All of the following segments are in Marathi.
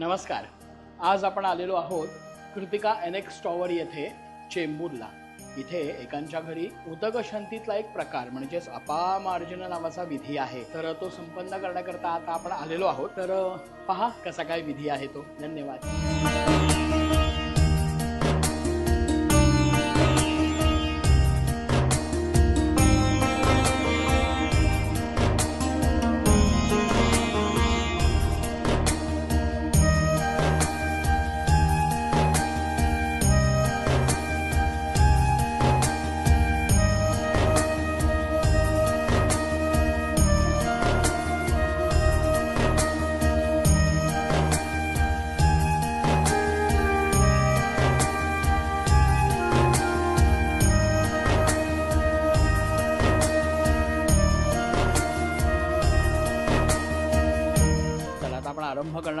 नमस्कार. आज आपण आलेलो आहोत कृतिका एनेक्स टॉवर येथे चेंबूरला. इथे एकांच्या घरी उदकशांतीतला एक प्रकार म्हणजेच अपामार्जन नावाचा विधी आहे. तर तो संपन्न करण्याकरता आता आपण आलेलो आहोत. तर पहा कसा काय विधी आहे तो. धन्यवाद.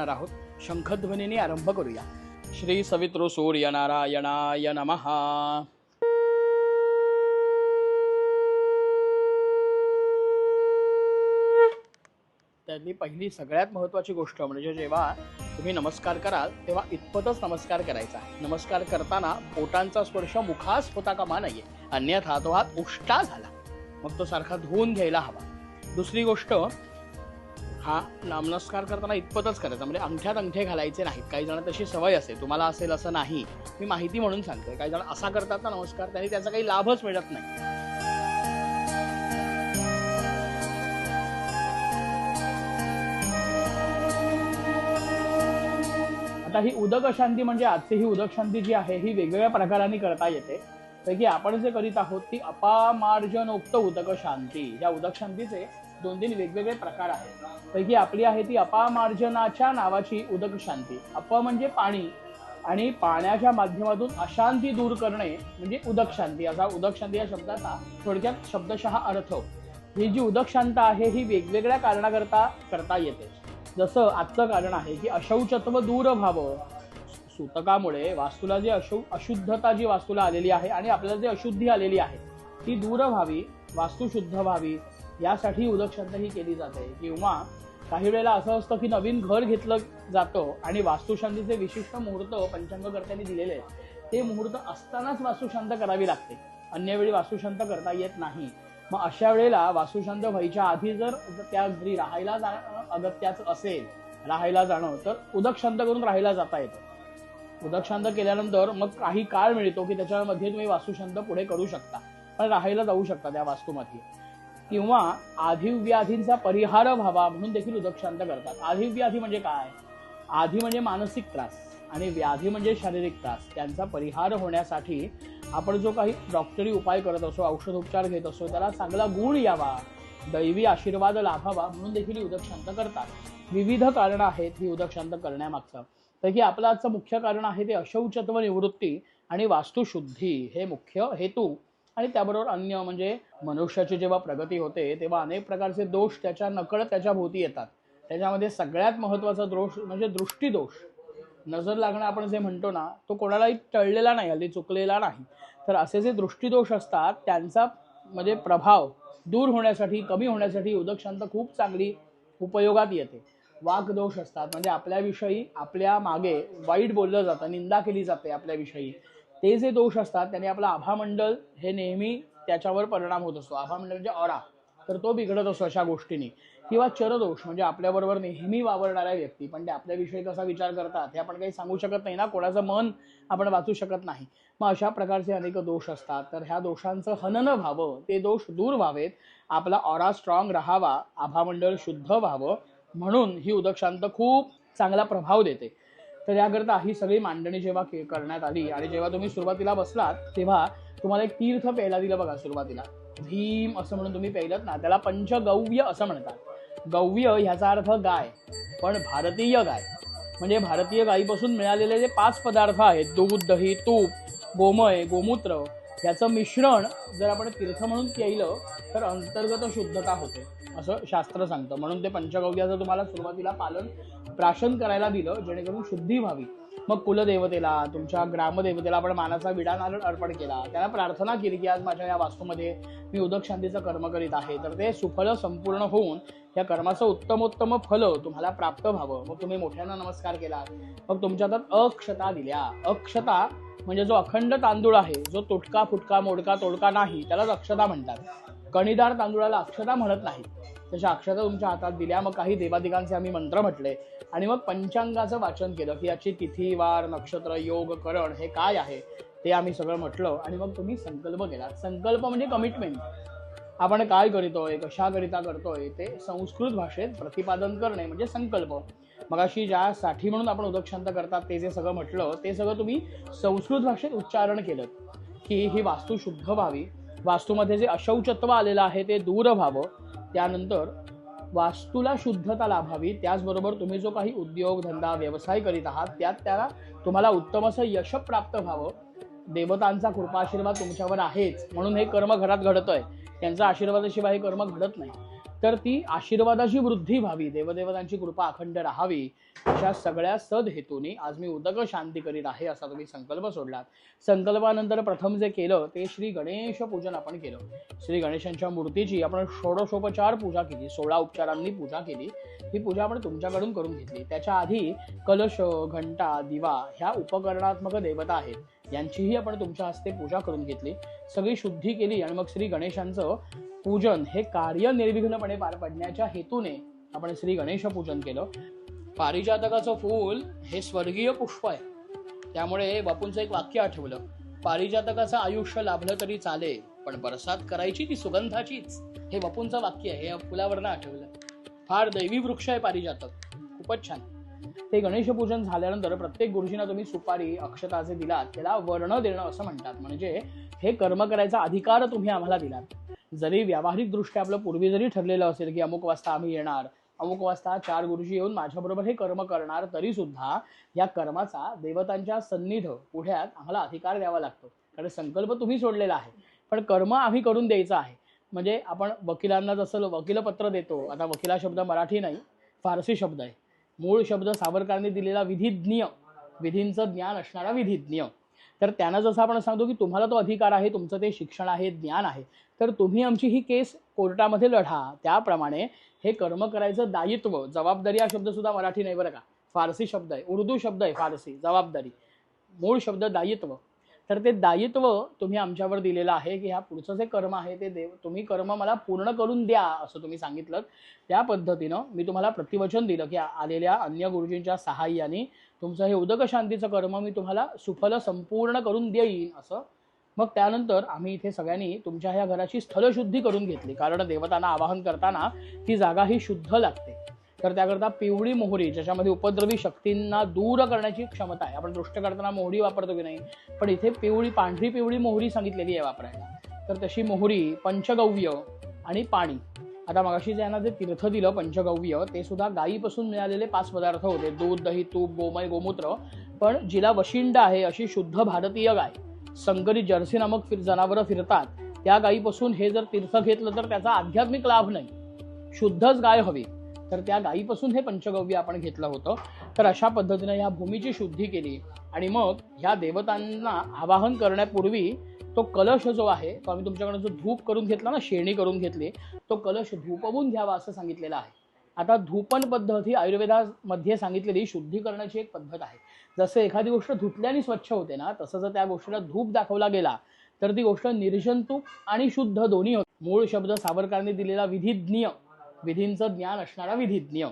करणार आहोत. शंखध्वनीने आरंभ करूया. श्री सवित्रो सूर्य नारायणाय नमः त्यांनी पहिली सगळ्यात महत्त्वाची गोष्ट म्हणजे जेव्हा तुम्ही नमस्कार कराल तेव्हा इतपतच नमस्कार करायचा नमस्कार करताना बोटांचा स्पर्श मुखास होता कामा नाहीये अन्यथा तो हात उष्टा झाला. मग तो सारखा धुवून घ्यायला हवा. दुसरी गोष्ट हा नमस्कार करताना इतपतच करायचा. म्हणजे अंगठ्यात अंगठे घालायचे नाहीत. काही जण तशी सवय असेल तुम्हाला असेल असं नाही. मी माहिती म्हणून सांगते काही जण असा करतात ना नमस्कार त्यांनी त्याचा काही लाभच मिळत नाही. आता ही उदक शांती म्हणजे आजची ही उदक शांती जी आहे ही वेगवेगळ्या प्रकाराने करता येते. की आपण जे करीत आहोत ती अपामार्जनोक्त उदक शांती. या उदक शांतीचे दोन तीन वेगवेगळे प्रकार आहेत. पैकी आपली आहे ती अपामार्जनाच्या नावाची उदक शांती अप म्हणजे पाणी आणि पाण्याच्या माध्यमातून अशांती दूर करणे म्हणजे उदक शांती असा उदक शांती या शब्दाचा थोडक्यात शब्दशः अर्थ. ही जी उदक शांत आहे ही वेगवेगळ्या कारणाकरता करता येते. जसं आजचं कारण आहे की अशौचत्व दूर व्हावं. सूतकामुळे वास्तूला जी अशु अशुद्धता जी वास्तूला आलेली आहे आणि आपल्याला जी अशुद्धी आलेली आहे ती दूर व्हावी वास्तू शुद्ध व्हावी यासाठी उदकशांत ही केली जाते. किंवा काही वेळेला असं असतं की नवीन घर घेतलं जातं आणि वास्तुशांतीचे विशिष्ट मुहूर्त पंचांगकर्त्यांनी दिलेले आहेत. ते मुहूर्त असतानाच वास्तुशांत करावी लागते. अन्य वेळी वास्तुशांत करता येत नाही. मग अशा वेळेला वास्तुशांत व्हायच्या आधी जर त्या घरी राहायला जाणं अगत्याचं असेल राहायला जाणं तर उदक शांत करून राहायला जाता येतं. उदक शांत केल्यानंतर मग काही काळ मिळतो की त्याच्यामध्ये तुम्ही वास्तुशांत पुढे करू शकता. पण राहायला जाऊ शकता त्या वास्तूमध्ये किंवा आधिव्याधींचा परिहार व्हावा म्हणून देखील उदक शांत करतात. आधिव्याधी म्हणजे काय? आधी म्हणजे मानसिक त्रास आणि व्याधी म्हणजे शारीरिक त्रास. त्यांचा परिहार होण्यासाठी आपण जो काही डॉक्टरी उपाय करत असो औषधोपचार घेत असो त्याला चांगला गुण यावा दैवी आशीर्वाद लाभावा म्हणून देखील उदक शांत करतात. विविध कारणं आहेत ही उदक शांत करण्यामागचं पैकी आपलं आजचं मुख्य कारण आहे ते अशौचत्व निवृत्ती आणि वास्तुशुद्धी. हे मुख्य हेतू आणि त्याबरोबर अन्य म्हणजे मनुष्याची जेव्हा प्रगती होते तेव्हा अनेक प्रकारचे दोष त्याच्या नकळत त्याच्या भोवती येतात. त्याच्यामध्ये सगळ्यात महत्त्वाचा दोष म्हणजे दृष्टीदोष. नजर लागणं आपण जे म्हणतो ना तो कोणालाही टळलेला नाही हल्ली चुकलेला नाही. तर असे जे दृष्टीदोष असतात त्यांचा म्हणजे प्रभाव दूर होण्यासाठी कमी होण्यासाठी उदक शांत खूप चांगली उपयोगात येते. वाकदोष असतात म्हणजे आपल्याविषयी आपल्या मागे वाईट बोललं जातं निंदा केली जाते आपल्याविषयी. ते जे दोष असतात त्याने आपलं आभामंडळ हे नेहमी त्याच्यावर परिणाम होत असतो. आभामंडळ ऑरा म्हणजे तर तो बिघडत असतो अशा गोष्टीने. किंवा चरदोष म्हणजे आपल्याबरोबर नेहमी वावरणाऱ्या व्यक्ती. पण ते आपल्याविषयी कसा विचार करतात हे आपण काही सांगू शकत नाही ना. कोणाचं मन आपण वाचू शकत नाही. मग अशा प्रकारचे अनेक दोष असतात. तर ह्या दोषांचं हनन व्हावं ते दोष दूर व्हावेत. आपला ऑरा स्ट्रॉंग राहावा आभामंडळ शुद्ध व्हावं. म्हणून ही उदक्षांत खूप चांगला प्रभाव देते. तर याकरता ही सगळी मांडणी जेव्हा करण्यात आली आणि जेव्हा तुम्ही सुरुवातीला बसलात तेव्हा तुम्हाला एक तीर्थ प्यायला दिलं बघा सुरुवातीला. भीम असं म्हणून तुम्ही प्यायलत ना त्याला पंचगव्य असं म्हणतात. गव्य ह्याचा अर्थ गाय पण भारतीय गाय. म्हणजे भारतीय गायीपासून मिळालेले जे पाच पदार्थ आहेत दूध दही तूप गोमय गोमूत्र ह्याचं मिश्रण जर आपण तीर्थ म्हणून केलं तर अंतर्गत शुद्धता होते असं शास्त्र सांगतं. म्हणून ते पंचगव्याचं तुम्हाला सुरुवातीला पालन प्राशन करायला दिलं जेणेकरून शुद्धी व्हावी. मग कुलदेवतेला तुमच्या ग्रामदेवतेला आपण मानाचा विडा नारळ अर्पण केला. त्याला प्रार्थना केली की आज माझ्या या वास्तूमध्ये मी उदक शांतीचं कर्म करीत आहे. तर ते सुफल संपूर्ण होऊन या कर्माचं उत्तमोत्तम फल तुम्हाला प्राप्त व्हावं. मग तुम्ही मोठ्यांना नमस्कार केला. मग तुमच्या हातात अक्षता दिल्या. अक्षता म्हणजे जो अखंड तांदूळ आहे जो तुटका फुटका मोडका तोडका नाही त्यालाच अक्षता म्हणतात. कणीदार तांदूळाला अक्षता म्हणत नाही तशा अक्षता तुमच्या हातात दिल्या. मग काही देवादिकांचे आम्ही मंत्र म्हटले. आणि मग पंचांगाचं वाचन केलं की याची तिथी वार नक्षत्र योग करण हे काय आहे? ते आम्ही सगळं म्हटलं. आणि मग तुम्ही संकल्प केला संकल्प म्हणजे कमिटमेंट आपण काय करीतोय कशाकरिता करतोय ते संस्कृत भाषेत प्रतिपादन करणे म्हणजे संकल्प. मगाशी ज्यासाठी म्हणून आपण उदकशांत करतात ते जे सगळं म्हटलं ते सगळं तुम्ही संस्कृत भाषेत उच्चारण केलं की ही वास्तू शुद्ध व्हावी वास्तूमध्ये जे अशौचत्व आलेलं आहे ते दूर व्हावं. त्यानंतर वास्तूला शुद्धता लाभावी त्याचबरोबर तुम्ही जो काही उद्योग धंदा व्यवसाय करीत आहात त्यात त्याला तुम्हाला उत्तम असं यश प्राप्त व्हावं. देवतांचा कृपा आशीर्वाद तुमच्यावर आहेच. म्हणून हे कर्म घरात घडतंय. त्यांचा आशीर्वादाशिवाय हे कर्म घडत नाही. तर ती आशीर्वादाची वृद्धी व्हावी देवदेवतांची कृपा अखंड राहावी अशा सगळ्या सद हेतूने आज मी उदक शांती करीत आहे असा तुम्ही संकल्प सोडलात. संकल्पानंतर प्रथम जे केलं ते श्री गणेश पूजन आपण केलं. श्री गणेशांच्या मूर्तीची आपण षोडशोपचार पूजा केली सोळा उपचारांनी पूजा केली. ही पूजा आपण तुमच्याकडून करून घेतली. त्याच्या आधी कलश घंटा दिवा ह्या उपकरणात्मक देवता आहेत. यांचीही आपण तुमच्या हस्ते पूजा करून घेतली. सगळी शुद्धी केली आणि मग श्री गणेशांचं पूजन हे कार्य निर्विघ्नपणे पार पडण्याच्या हेतूने आपण श्री गणेश पूजन केलं. पारिजातकाचं फूल हे स्वर्गीय पुष्प आहे. त्यामुळे बापूंचं एक वाक्य आठवलं. पारिजातकाचं आयुष्य लाभलं तरी चाले पण बरसात करायची ती सुगंधाचीच. हे बापूंचं वाक्य आहे हे फुलावरनं आठवलं. फार दैवी वृक्ष आहे पारिजातक. खूपच छान. ते गणेशपूजन झाल्यानंतर प्रत्येक गुरुजींना तुम्ही सुपारी अक्षताचे दिलात त्याला वर्ण देणं असं म्हणतात. म्हणजे हे कर्म करायचा अधिकार तुम्ही आम्हाला दिलात. जरी व्यावहारिक दृष्ट्या आपलं पूर्वी जरी ठरलेलं असेल की अमुक वाजता आम्ही येणार अमुक वाजता चार गुरुजी येऊन माझ्याबरोबर हे कर्म करणार तरी सुद्धा या कर्माचा देवतांच्या सन्निध पुढ्यात आम्हाला अधिकार द्यावा लागतो. कारण संकल्प तुम्ही सोडलेला आहे. पण कर्म आम्ही करून द्यायचं आहे. म्हणजे आपण वकिलांना जसं वकीलपत्र देतो आता वकिला शब्द मराठी नाही फारसी शब्द आहे. मूळ शब्द सावरकरांनी दिलेला विधिज्ञ विधींचं ज्ञान असणारा विधिज्ञ तर त्यांना जसं आपण सांगतो की तुम्हाला तो अधिकार आहे तुमचं ते शिक्षण आहे ज्ञान आहे. तर तुम्ही आमची ही केस कोर्टामध्ये लढा. त्याप्रमाणे हे कर्म करायचं दायित्व जबाबदारी हा शब्दसुद्धा मराठी नाही बरं का. फारसी शब्द आहे. उर्दू शब्द आहे फारसी. जबाबदारी. मूळ शब्द दायित्व. तर ते दायित्व तुम्ही आमच्यावर दिलेलं आहे की ह्या पुढचं जे कर्म आहे ते देव तुम्ही कर्म मला पूर्ण करून द्या असं तुम्ही सांगितलं. त्या पद्धतीनं मी तुम्हाला प्रतिवचन दिलं की आलेल्या अन्य गुरुजींच्या सहाय्याने तुमचं हे उदक शांतीचं कर्म मी तुम्हाला सुफल संपूर्ण करून देईन असं. मग त्यानंतर आम्ही इथे सगळ्यांनी तुमच्या ह्या घराची स्थलशुद्धी करून घेतली कारण देवतांना आवाहन करताना ती जागा ही शुद्ध लागते. तर त्याकरता पिवळी मोहरी ज्याच्यामध्ये उपद्रवी शक्तींना दूर करण्याची क्षमता आहे. आपण दृष्ट करताना मोहरी वापरतो की नाही? पण इथे पिवळी पांढरी पिवळी मोहरी सांगितलेली आहे वापरायला. तर तशी मोहरी पंचगव्य आणि पाणी. आता मगाशी ज्यांना जे तीर्थ दिलं पंचगव्य ते सुद्धा गायीपासून मिळालेले पाच पदार्थ होते. दूध दही तूप गोमय गोमूत्र. पण जिला वशिंड आहे अशी शुद्ध भारतीय गाय संकरित जर्सी नामक फिर जनावरं फिरतात. त्या गायीपासून हे जर तीर्थ घेतलं तर त्याचा आध्यात्मिक लाभ नाही. शुद्धच गाय हवी. तर त्या गायीपासून हे पंचगव्य आपण घेतलं होतं. तर अशा पद्धतीने ह्या भूमीची शुद्धी केली आणि मग ह्या देवतांना आवाहन करण्यापूर्वी तो कलश जो आहे तो आम्ही तुमच्याकडे जो धूप करून घेतला ना शेणी करून घेतली तो कलश धूपवून घ्यावा असं सांगितलेलं आहे. आता धूपन पद्धत ही आयुर्वेदामध्ये सांगितलेली शुद्धी करण्याची एक पद्धत आहे. जसं एखादी गोष्ट धुतल्याने स्वच्छ होते ना तसं जर त्या गोष्टीला धूप दाखवला गेला तर ती गोष्ट निर्जंतुक आणि शुद्ध दोन्ही होते. मूळ शब्द सावरकरांनी दिलेला विधिज्ञ विधींचं ज्ञान असणारा विधिज्ञ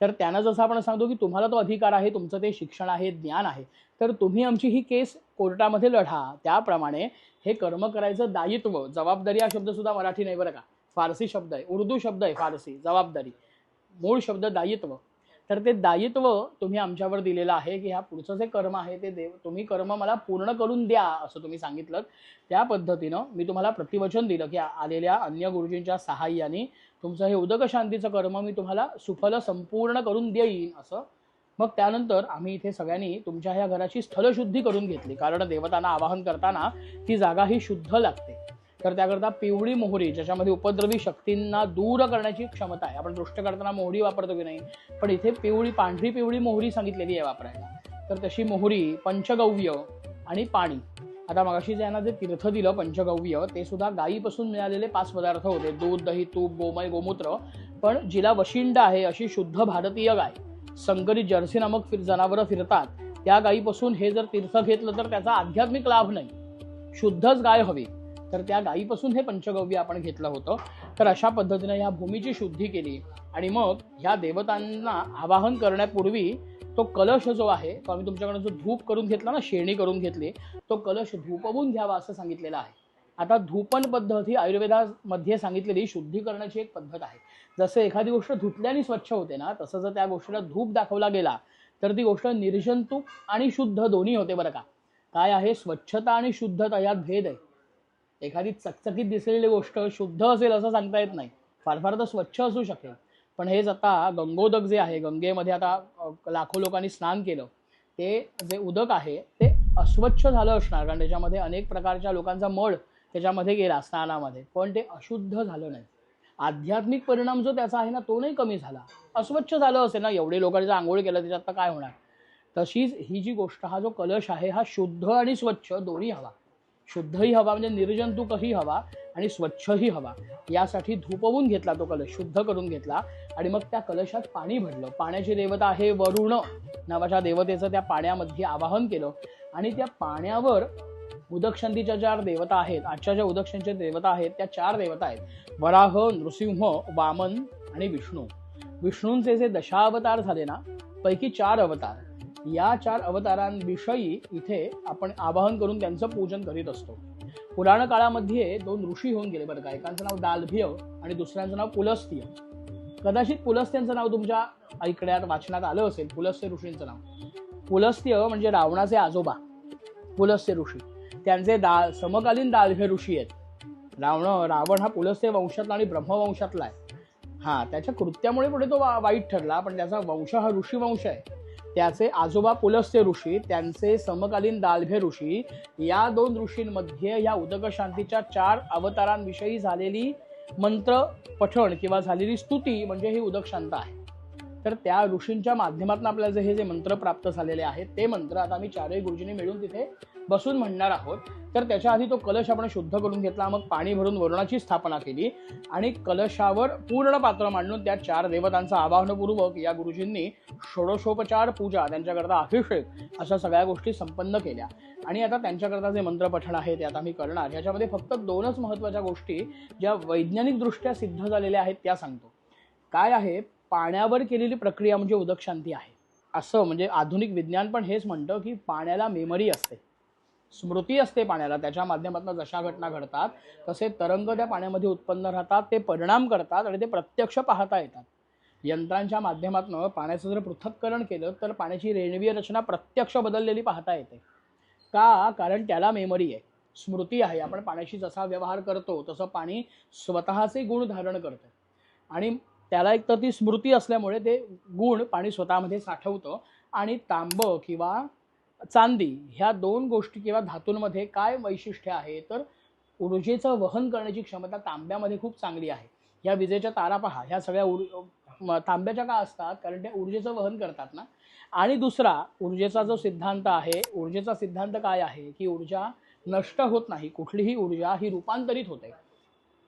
तर त्यांना जसं आपण सांगतो की तुम्हाला तो अधिकार आहे तुमचं ते शिक्षण आहे ज्ञान आहे. तर तुम्ही आमची ही केस कोर्टामध्ये लढा. त्याप्रमाणे हे कर्म करायचं दायित्व जबाबदारी हा शब्दसुद्धा मराठी नाही बरं का. फारसी शब्द आहे. उर्दू शब्द आहे फारसी जबाबदारी. मूळ शब्द दायित्व. तर ते दायित्व तुम्ही आमच्यावर दिलेलं आहे की ह्या पुढचं जे कर्म आहे ते देव तुम्ही कर्म मला पूर्ण करून द्या असं तुम्ही सांगितलं. त्या पद्धतीनं मी तुम्हाला प्रतिवचन दिलं की आलेल्या अन्य गुरुजींच्या सहाय्याने तुमचं हे उदक शांतीचं कर्म मी तुम्हाला सुफल संपूर्ण करून देईन असं. मग त्यानंतर आम्ही इथे सगळ्यांनी तुमच्या ह्या घराची स्थलशुद्धी करून घेतली. कारण देवतांना आवाहन करताना ती जागा ही शुद्ध लागते. तर त्याकरता पिवळी मोहरी ज्याच्यामध्ये उपद्रवी शक्तींना दूर करण्याची क्षमता आहे. आपण दृष्ट करताना मोहरी वापरतो की नाही पण इथे पिवळी पांढरी पिवळी मोहरी सांगितलेली आहे वापरायला. तर तशी मोहरी पंचगव्य आणि पाणी. आता मगाशी ज्यांना जे तीर्थ दिलं पंचगव्य ते सुद्धा गायीपासून मिळालेले पाच पदार्थ होते. दूध दही तूप गोमय गोमूत्र. पण जिला वशिंड आहे अशी शुद्ध भारतीय गाय संकरित जर्सी नामक फिर जनावरं फिरतात. त्या गायीपासून हे जर तीर्थ घेतलं तर त्याचा आध्यात्मिक लाभ नाही. शुद्धच गाय हवी. तर त्या गायीपासून हे पंचगव्य आपण घेतलं होतं. तर अशा पद्धतीने ह्या भूमीची शुद्धी केली. आणि मग ह्या देवतांना आवाहन करण्यापूर्वी तो कलश जो आहे तो आम्ही तुमच्याकडे जो धूप करून घेतला ना शेणी करून घेतली तो कलश धूपवून घ्यावा असं सांगितलेलं आहे. आता धूपन पद्धत ही आयुर्वेदामध्ये सांगितलेली शुद्धी करण्याची एक पद्धत आहे. जसं एखादी गोष्ट धुतल्याने स्वच्छ होते ना तसं जर त्या गोष्टीला धूप दाखवला गेला तर ती गोष्ट निर्जंतुक आणि शुद्ध दोन्ही होते बरं का. काय आहे? स्वच्छता आणि शुद्धता यात भेद आहे. एखादी चकचकीत दिसलेली गोष्ट शुद्ध असेल असं सांगता येत नाही. फार फार तर स्वच्छ असू शकेल. पण हेच आता गंगोदक जे आहे गंगेमध्ये आता लाखो लोकांनी स्नान केलं. ते जे उदक आहे ते अस्वच्छ झालं असणार कारण त्याच्यामध्ये अनेक प्रकारच्या लोकांचा मळ त्याच्यामध्ये गेला स्नानामध्ये पण ते अशुद्ध झालं नाही. आध्यात्मिक परिणाम जो त्याचा आहे ना तो नाही कमी झाला. अस्वच्छ झालं असेल ना एवढे लोकांनी आंघोळ केलं त्याच्यात तर काय होणार? तशीच ही जी गोष्ट हा जो कलश आहे हा शुद्ध आणि स्वच्छ दोन्ही हवा. शुद्धही हवा म्हणजे निर्जंतुकही हवा आणि स्वच्छही हवा. यासाठी धुपवून घेतला तो कलश शुद्ध करून घेतला आणि मग त्या कलशात पाणी भरलं. पाण्याची देवता आहे वरुण नावाच्या देवतेचं त्या पाण्यामध्ये आवाहन केलं आणि त्या पाण्यावर उदकशंतीच्या चार देवता आहेत आजच्या ज्या उदकशंतीच्या देवता आहेत त्या चार देवता आहेत. वराह नृसिंह वामन आणि विष्णू. विष्णूंचे जे दशावतार झाले ना पैकी चार अवतार. या चार अवतारांविषयी इथे आपण आवाहन करून त्यांचं पूजन करीत असतो. पुराण काळामध्ये दोन ऋषी होऊन गेले बरं का. एकांचं नाव दालभिय आणि दुसऱ्यांचं नाव पुलस्त्य. कदाचित पुलस्त्यांचं नाव तुमच्या ऐकण्यात वाचनात आलं असेल. पुलस्त्य ऋषींचं नाव. पुलस्त्य म्हणजे रावणाचे आजोबा. पुलस्त्य ऋषी. त्यांचे दा समकालीन दालभ्य ऋषी आहेत. रावण रावण हा पुलस्त्य वंशातला आणि ब्रह्मवंशातला आहे. हा त्याच्या कृत्यामुळे पुढे तो वाईट ठरला पण त्याचा वंश हा ऋषी वंश आहे. त्याचे आजोबा पुलस्त्य ऋषी त्यांचे समकालीन दालभे ऋषी या दोन ऋषींमध्ये या उदकशांतीच्या चार अवतारांविषयी झालेली मंत्र पठण किंवा झालेली स्तुती म्हणजे ही उदक शांत आहे. तर त्या ऋषींच्या माध्यमातून आपल्याला जे हे जे मंत्र प्राप्त झालेले आहेत ते मंत्र आता आम्ही चारही गुरुजींनी मिळून तिथे बसून म्हणणार आहोत. तर त्याच्या आधी तो कलश आपण शुद्ध करून घेतला. मग पाणी भरून वरुणाची स्थापना केली. आणि कलशावर पूर्ण पात्र मांडून त्या चार देवतांचं आवाहनपूर्वक या गुरुजींनी षोडशोपचार पूजा त्यांच्याकरता अभिषेक अशा सगळ्या गोष्टी संपन्न केल्या. आणि आता त्यांच्याकरता जे मंत्रपठण आहे ते आता मी करणार. ह्याच्यामध्ये फक्त दोनच महत्त्वाच्या गोष्टी ज्या वैज्ञानिकदृष्ट्या सिद्ध झालेल्या आहेत त्या सांगतो. काय आहे? पाण्यावर केलेली प्रक्रिया म्हणजे उदकशांती आहे. असं म्हणजे आधुनिक विज्ञान पण हेच म्हणतं की पाण्याला मेमरी असते. स्मृती असते पाण्याला. त्याच्या माध्यमातून जशा घटना घडतात तसे तरंग त्या पाण्यामध्ये उत्पन्न राहतात ते परिणाम करतात आणि ते प्रत्यक्ष पाहता येतात. यंत्रांच्या माध्यमातून पाण्याचं जर पृथक्करण केलं तर पाण्याची रेणवीय रचना प्रत्यक्ष बदललेली पाहता येते. का? कारण त्याला मेमरी आहे. स्मृती आहे. आपण पाण्याशी जसा व्यवहार करतो तसं पाणी स्वतःचे गुण धारण करतं. आणि त्याला एक तर ती स्मृती असल्यामुळे ते गुण पाणी स्वतःमध्ये साठवतं आणि तांब किंवा चांदी ह्या दोन गोष्टी किंवा धातूंमध्ये काय वैशिष्ट्य आहे तर ऊर्जेचं वहन करण्याची क्षमता तांब्यामध्ये खूप चांगली आहे. ह्या विजेच्या तारा पहा ह्या सगळ्या उर तांब्याच्या का असतात? कारण त्या ऊर्जेचं वहन करतात ना. आणि दुसरा ऊर्जेचा जो सिद्धांत आहे ऊर्जेचा सिद्धांत काय आहे की ऊर्जा नष्ट होत नाही कुठलीही ऊर्जा ही रूपांतरित होते.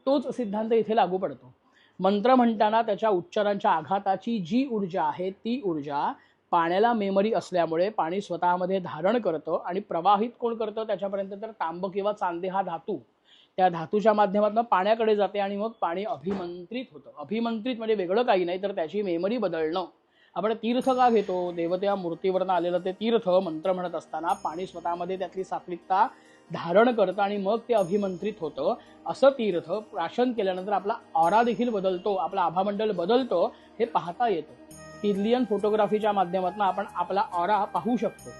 तोच सिद्धांत इथे लागू पडतो. मंत्र म्हणताना त्याच्या उच्चारांच्या आघाताची जी ऊर्जा आहे ती ऊर्जा पाण्याला मेमरी असल्यामुळे पाणी स्वतःमध्ये धारण करतं आणि प्रवाहित कोण करतं त्याच्यापर्यंत तर तांब किंवा चांदे हा धातू. त्या धातूच्या माध्यमातून पाण्याकडे जाते आणि मग पाणी अभिमंत्रित होतं. अभिमंत्रित म्हणजे वेगळं काही नाही तर त्याची मेमरी बदलणं. आपण तीर्थ का घेतो? देवत्या मूर्तीवरनं आलेलं ते तीर्थ मंत्र म्हणत असताना पाणी स्वतःमध्ये त्यातली सात्विकता धारण करतं आणि मग ते अभिमंत्रित होतं. असं तीर्थ प्राशन केल्यानंतर आपला ऑरा देखील बदलतो आपला आभामंडल बदलतो हे पाहता येतं. किर्लियन फोटोग्राफीच्या माध्यमातून आपण आपला ऑरा पाहू शकतो.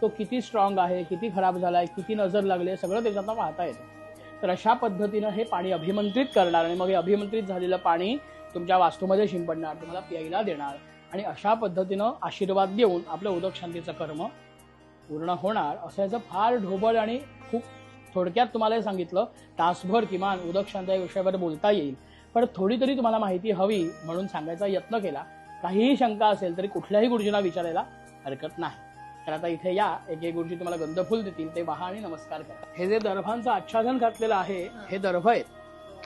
तो किती स्ट्रॉंग आहे किती खराब झाला आहे किती नजर लागली आहे सगळं त्याच्यातनं पाहता येतं. तर अशा पद्धतीनं हे पाणी अभिमंत्रित करणार आणि मग हे अभिमंत्रित झालेलं पाणी तुमच्या वास्तूमध्ये शिंपडणार तुम्हाला प्यायला देणार आणि अशा पद्धतीनं आशीर्वाद देऊन आपलं उदक शांतीचं कर्म पूर्ण होणार असं याचं फार ढोबळ आणि खूप थोडक्यात तुम्हाला हे सांगितलं तासभर किमान उदक शांत या विषयावर बोलता येईल. पण थोडी तरी तुम्हाला माहिती हवी म्हणून सांगायचा यत्न केला. काहीही शंका असेल तरी कुठल्याही गुरुजींना विचारायला हरकत नाही. तर आता इथे या एक एक गुरुजी तुम्हाला गंधफूल देतील ते वाहा आणि नमस्कार करा. हे जे दर्भांचं आच्छादन घातलेलं आहे हे दर्भ आहेत.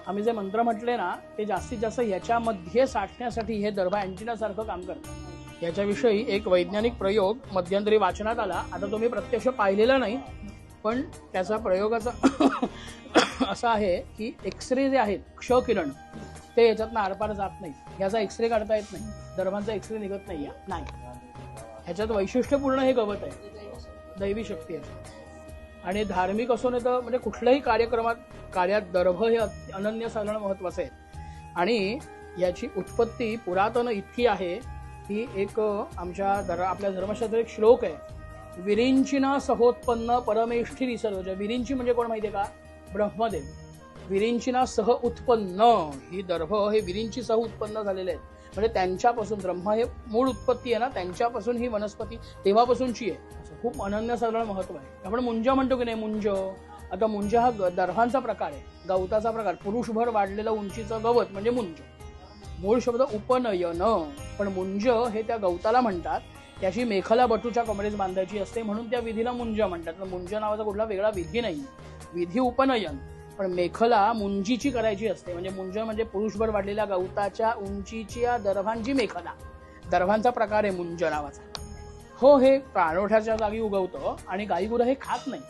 आम्ही जे मंत्र म्हटले ना ते जास्तीत जास्त याच्यामध्ये साठण्यासाठी हे दर्भ अँटिनासारखं काम करतात याच्याविषयी एक वैज्ञानिक प्रयोग मध्यंतरी वाचनात आला. आता तुम्ही प्रत्यक्ष पाहिलेला नाही पण त्याचा प्रयोगाचा असा आहे की एक्सरे जे आहेत क्ष किरण ते याच्यातनं आरपार जात नाही ह्याचा एक्सरे काढता येत नाही. धर्मांचा एक्सरे निघत नाही नाही. ह्याच्यात वैशिष्ट्यपूर्ण हे गवत आहे. दैवी शक्ती आहे. आणि धार्मिक असो नाही तर म्हणजे कुठल्याही कार्यक्रमात कार्यात दर्भ हे अनन्य अनन्यसाधारण महत्वाचं आहे आणि याची उत्पत्ती पुरातन इतकी आहे की एक आमच्या धर आपल्या धर्मशास्त्र एक श्लोक आहे. विरिंचिना सहोत्पन्न परमेष्ठी विसर्ज विरिंची म्हणजे कोण माहितीये का? ब्रह्मदेव. विरिंचिना सह उत्पन्न. ही दर्भ हे विरिंची सह उत्पन्न झालेले आहेत. म्हणजे त्यांच्यापासून ब्रह्म हे मूळ उत्पत्ती आहे ना त्यांच्यापासून ही वनस्पती तेव्हापासूनची आहे. खूप अनन्यसाधारण महत्त्व आहे. आपण मुंज म्हणतो की नाही मुंज. आता मुंज हा ग- प्रकार आहे. गवताचा प्रकार. पुरुषभर वाढलेलं उंचीचं गवत म्हणजे मुंज. मूळ शब्द उपनयन. पण मुंज हे त्या गवताला म्हणतात. त्याची मेखला बटूच्या कमरेस बांधायची असते म्हणून त्या विधीला मुंज म्हणतात. मुंज नावाचा कुठला वेगळा विधी नाही. विधी उपनयन. पण मेखला मुंजीची करायची असते. म्हणजे मुंज म्हणजे पुरुषभर वाढलेल्या गवताच्या उंचीच्या दर्भांची मेखला. दर्भांचा प्रकार आहे मुंज नावाचा. हो हे प्राणोठ्याच्या जागी उगवतं आणि गाईगुरं हे खात नाही.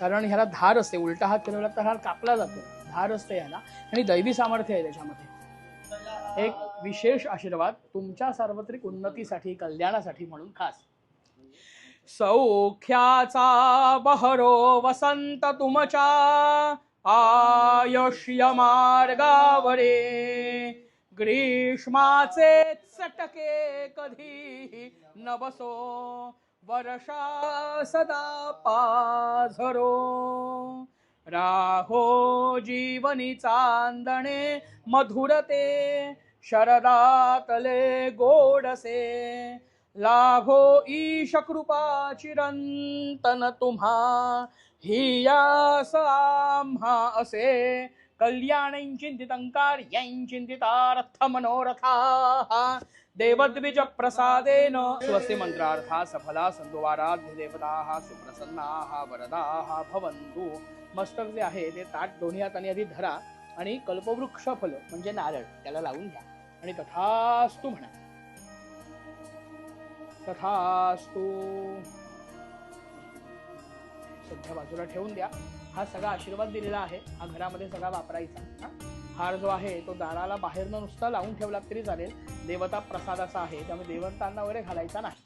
कारण ह्याला धार असते. उलटा हात फिरवला तर हा कापला जातो. धार असते ह्याला. आणि दैवी सामर्थ्य आहे त्याच्यामध्ये. एक विशेष आशीर्वाद तुमच्या सार्वत्रिक उन्नतीसाठी कल्याणासाठी म्हणून खास. सौख्याचा बहरो वसंत तुमच्या आयुष्य मार्गावरे ग्रीष्माचे चटके कधी न बसो वर्षा सदा पाझरो. राहो जीवनी चांदणे मधुरते शरदातले गोडसे. लाभो ईश कृपा चिरंतन तुम्हा ही यास आम्हा असे. कल्याणचिंतितंकार चिंतितार्थ मनोरथा. देवद्विज प्रसादेन स्वस्ति मंत्रार्था सफला संदुवाराध्य देवताः सुप्रसन्नाः वरदाः भवन्तु. मस्तक जे आहे ते ताट दोन्ही हाताने आधी धरा आणि कल्पवृक्ष फल म्हणजे नारळ त्याला लावून घ्या. आणि तथास्तु म्हणा. तथास्तु सध्या बाजूला ठेवून द्या. हा सगळा आशीर्वाद दिलेला आहे. हा घरामध्ये सगळा वापरायचा. हार जो आहे तो दाराला बाहेरनं नुसता लावून ठेवला तरी चालेल. देवता प्रसादाचा आहे. त्यामुळे देवतांना वगैरे घालायचा नाही.